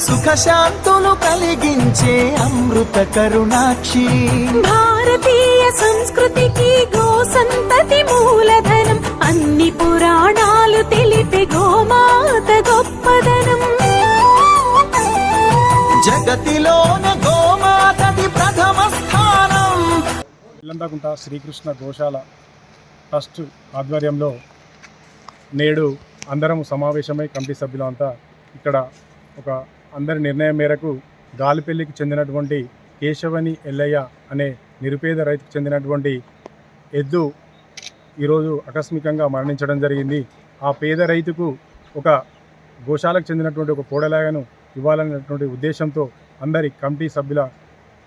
సుఖశాంతులు కలిగించే అమృత కరుణాక్షి. భారతీయ సంస్కృతికి గో సంతతి మూలధనం అన్ని పురాణాలు తెలిపే గోమాత గొప్పదనం. జగతిలోన గోమాతది ప్రథమ స్థానం. ఇల్లంతకుంట శ్రీకృష్ణ గోశాల ట్రస్ట్ ఆధ్వర్యంలో నేడు అందరం సమావేశమై కమిటీ సభ్యులంతా ఇక్కడ ఒక అందరి నిర్ణయం మేరకు గాలిపల్లికి చెందినటువంటి కేశవని ఎల్లయ్య అనే నిరుపేద రైతుకు చెందినటువంటి ఎద్దు ఈరోజు ఆకస్మికంగా మరణించడం జరిగింది. ఆ పేద రైతుకు ఒక గోశాలకు చెందినటువంటి ఒక కోడలాగను ఇవ్వాలనేటువంటి ఉద్దేశంతో అందరి కమిటీ సభ్యుల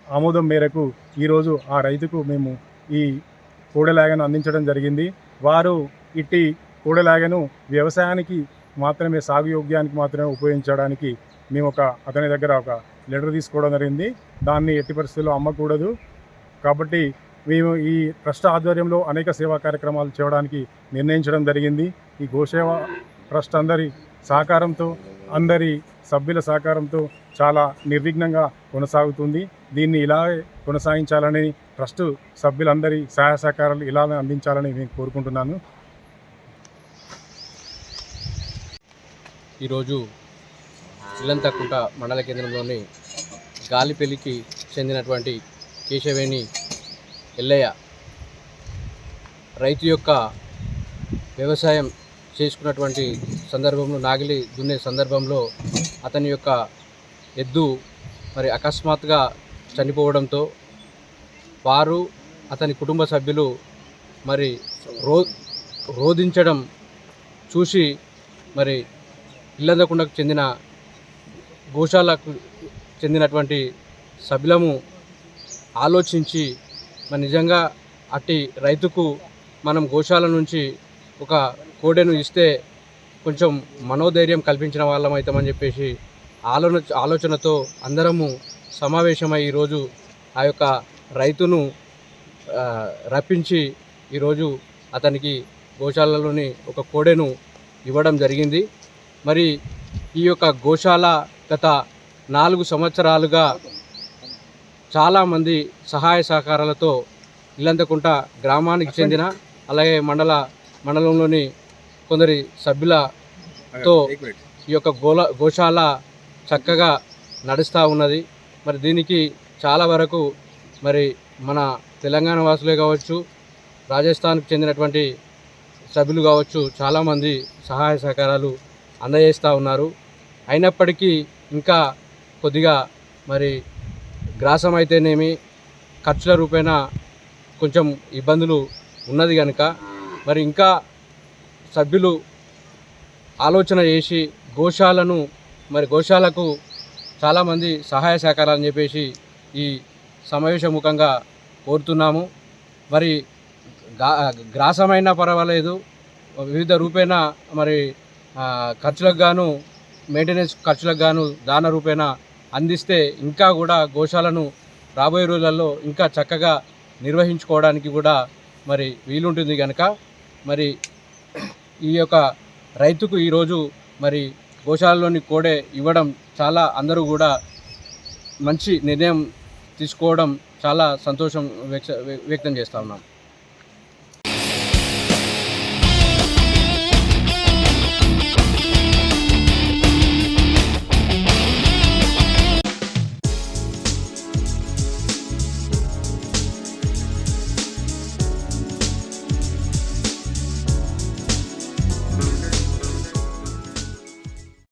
ఆమోదం మేరకు ఈరోజు ఆ రైతుకు మేము ఈ కోడలాగను అందించడం జరిగింది. వారు ఇట్టి కోడలాగను వ్యవసాయానికి మాత్రమే సాగు యోగ్యానికి మాత్రమే ఉపయోగించడానికి మేము ఒక అతని దగ్గర ఒక లెటర్ తీసుకోవడం జరిగింది. దాన్ని ఎట్టి పరిస్థితుల్లో అమ్మకూడదు. కాబట్టి మేము ఈ ట్రస్ట్ ఆధ్వర్యంలో అనేక సేవా కార్యక్రమాలు చేయడానికి నిర్ణయించడం జరిగింది. ఈ గోసేవ ట్రస్ట్ అందరి సహకారంతో అందరి సభ్యుల సహకారంతో చాలా నిర్విఘ్నంగా కొనసాగుతుంది. దీన్ని ఇలాగే కొనసాగించాలని ట్రస్ట్ సభ్యులందరి సహాయ సహకారాలు ఇలానే అందించాలని నేను కోరుకుంటున్నాను. ఈరోజు ఇల్లంతకుంట మండల కేంద్రంలోని గాలిపెల్లికి చెందినటువంటి కేశవేణి ఎల్లయ్య రైతు యొక్క వ్యవసాయం చేసుకున్నటువంటి సందర్భంలో నాగిలి దున్నే సందర్భంలో అతని యొక్క ఎద్దు మరి అకస్మాత్తుగా చనిపోవడంతో వారు అతని కుటుంబ సభ్యులు మరి రో రోధించడం చూసి మరి ఇల్లందకుండకు చెందిన గోశాలకు చెందినటువంటి సభ్యులము ఆలోచించి మరి నిజంగా అట్టి రైతుకు మనం గోశాల నుంచి ఒక కోడెను ఇస్తే కొంచెం మనోధైర్యం కల్పించిన వాళ్ళం అవుతామని చెప్పేసి ఆలోచన ఆలోచనతో అందరము సమావేశమై ఈరోజు ఆ యొక్క రైతును రప్పించి ఈరోజు అతనికి గోశాలలోని ఒక కోడెను ఇవ్వడం జరిగింది. మరి ఈ యొక్క గోశాల గత నాలుగు సంవత్సరాలుగా చాలామంది సహాయ సహకారాలతో ఇల్లంతకుంట గ్రామానికి చెందిన అలాగే మండల మండలంలోని కొందరి సభ్యులతో ఈ యొక్క గోల గోశాల చక్కగా నడుస్తూ ఉన్నది. మరి దీనికి చాలా వరకు మరి మన తెలంగాణ వాసులే కావచ్చు రాజస్థాన్కు చెందినటువంటి సభ్యులు కావచ్చు చాలామంది సహాయ సహకారాలు అందజేస్తూ ఉన్నారు. అయినప్పటికీ ఇంకా కొద్దిగా మరి గ్రాసం అయితేనేమి ఖర్చుల రూపేణా కొంచెం ఇబ్బందులు ఉన్నది కనుక మరి ఇంకా సభ్యులు ఆలోచన చేసి గోశాలను మరి గోశాలకు చాలామంది సహాయ సహకారాలని చెప్పేసి ఈ సమావేశముఖంగా కోరుతున్నాము. మరి గ్రాసమైనా పర్వాలేదు. వివిధ రూపేణ మరి ఖర్చులకు గాను మెయింటెనెన్స్ ఖర్చులకు గాను దాన రూపేణా అందిస్తే ఇంకా కూడా గోశాలను రాబోయే రోజులలో ఇంకా చక్కగా నిర్వహించుకోవడానికి కూడా మరి వీలుంటుంది కనుక మరి ఈ యొక్క రైతుకు ఈరోజు మరి గోశాలలోని కోడే ఇవ్వడం చాలా అందరూ కూడా మంచి నిర్ణయం తీసుకోవడం చాలా సంతోషం వ్యక్త వ్యక్తం చేస్తా ఉన్నాం.